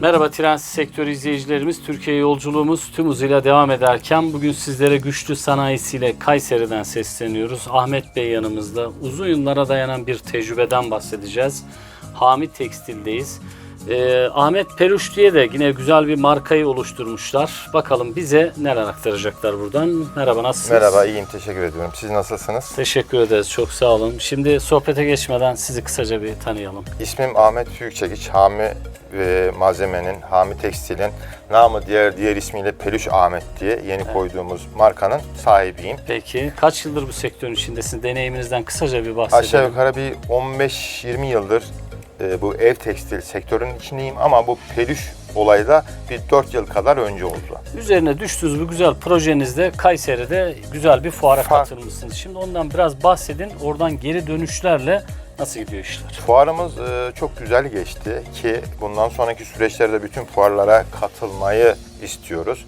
Merhaba Trans sektörü izleyicilerimiz. Türkiye yolculuğumuz tüm hızıyla devam ederken bugün sizlere güçlü sanayisiyle Kayseri'den sesleniyoruz. Ahmet Bey yanımızda. Uzun yıllara dayanan bir tecrübeden bahsedeceğiz. Hamit Tekstil'deyiz. Ee, Ahmet Peruş diye de yine güzel bir markayı oluşturmuşlar. Bakalım bize neler aktaracaklar buradan. Merhaba nasılsınız? Merhaba, iyiyim. Teşekkür ediyorum. Siz nasılsınız? Teşekkür ederiz. Çok sağ olun. Şimdi sohbete geçmeden sizi kısaca bir tanıyalım. İsmim Ahmet Büyükçekiç. Hami e, malzemenin, Hami Tekstil'in namı diğer diğer ismiyle Peluş Ahmet diye yeni koyduğumuz markanın sahibiyim. Peki kaç yıldır bu sektörün içindesiniz? Deneyiminizden kısaca bir bahsedelim. Aşağı yukarı bir 15-20 yıldır e, bu ev tekstil sektörünün içindeyim ama bu peluş olayı da bir 4 yıl kadar önce oldu. Üzerine düştüğünüz bu güzel projenizde Kayseri'de güzel bir fuara Fa- katılmışsınız. Şimdi ondan biraz bahsedin. Oradan geri dönüşlerle nasıl gidiyor işler? Fuarımız e, çok güzel geçti ki bundan sonraki süreçlerde bütün fuarlara katılmayı istiyoruz.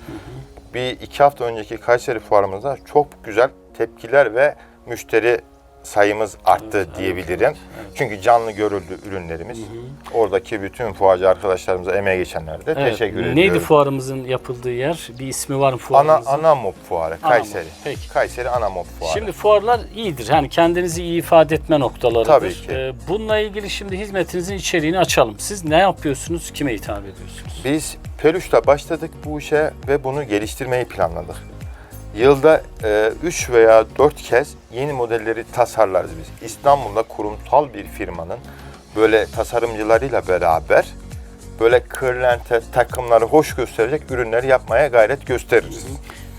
Bir iki hafta önceki Kayseri fuarımızda çok güzel tepkiler ve müşteri sayımız arttı diyebilirim. Çünkü canlı görüldü ürünlerimiz. Oradaki bütün fuarcı arkadaşlarımıza emeğe geçenlere de Evet, teşekkür ediyorum. Neydi fuarımızın yapıldığı yer? Bir ismi var mı Ana, fuarımızın? Anamop fuarı Kayseri. Peki. Kayseri Anamop fuarı. Şimdi fuarlar iyidir. Yani kendinizi iyi ifade etme noktalarıdır. Tabii ki. Ee, bununla ilgili şimdi hizmetinizin içeriğini açalım. Siz ne yapıyorsunuz? Kime hitap ediyorsunuz? Biz Peluş'ta başladık bu işe ve bunu geliştirmeyi planladık. Yılda 3 veya 4 kez yeni modelleri tasarlarız biz. İstanbul'da kurumsal bir firmanın böyle tasarımcılarıyla beraber böyle kırlente takımları hoş gösterecek ürünleri yapmaya gayret gösteririz.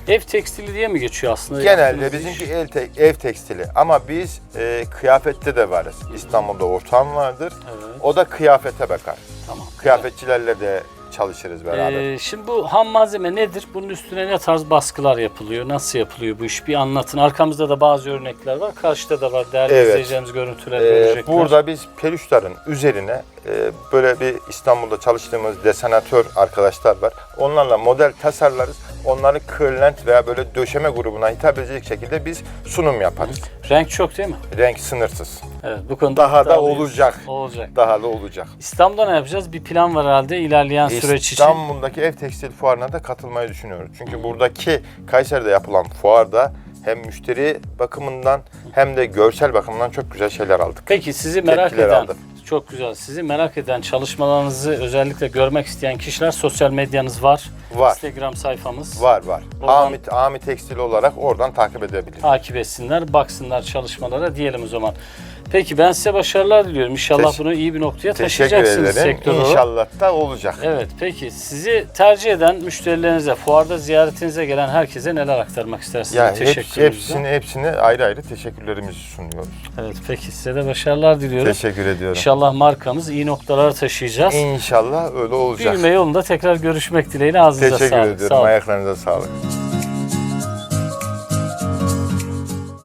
Ev tekstili diye mi geçiyor aslında? Genelde bizimki el te- ev tekstili ama biz e, kıyafette de varız. İstanbul'da ortam vardır. Evet. O da kıyafete bakar. Tamam. Kıyafetçilerle de çalışırız beraber. Ee, şimdi bu ham malzeme nedir? Bunun üstüne ne tarz baskılar yapılıyor? Nasıl yapılıyor bu iş? Bir anlatın. Arkamızda da bazı örnekler var. Karşıda da var. Değerli Evet. izleyeceğimiz görüntüler Ee, görecekler. burada biz peluşların üzerine e, böyle bir İstanbul'da çalıştığımız desenatör arkadaşlar var. Onlarla model tasarlarız. Onları kırlent veya böyle döşeme grubuna hitap edecek şekilde biz sunum yaparız. Renk çok değil mi? Renk sınırsız. Evet. Bu konuda Daha da olacak. Olacak. Daha da olacak. İstanbul'da ne yapacağız? Bir plan var herhalde ilerleyen süreç için. İstanbul'daki ev tekstil fuarına da katılmayı düşünüyoruz. Çünkü buradaki Kayseri'de yapılan fuarda hem müşteri bakımından hem de görsel bakımından çok güzel şeyler aldık. Peki sizi merak Tepkiler eden, aldım. çok güzel. Sizi merak eden çalışmalarınızı özellikle görmek isteyen kişiler sosyal medyanız var. Var. Instagram sayfamız. Var var. Oradan- Ahmet, Ahmet Tekstil olarak oradan takip edebilir. Takip etsinler, baksınlar çalışmalara diyelim o zaman. Peki ben size başarılar diliyorum. İnşallah Teş- bunu iyi bir noktaya taşıyacaksınız ederim. sektör olarak. İnşallah da olacak. Evet peki sizi tercih eden müşterilerinize, fuarda ziyaretinize gelen herkese neler aktarmak istersiniz? Yani hep, hepsini hepsini ayrı ayrı teşekkürlerimizi sunuyoruz. Evet peki size de başarılar diliyorum. Teşekkür ediyorum. İnşallah markamız iyi noktalara taşıyacağız. İnşallah öyle olacak. Büyüme yolunda tekrar görüşmek dileğiyle ağzınıza Teşekkür sağlık. ediyorum. Sağ olun. Ayaklarınıza sağlık.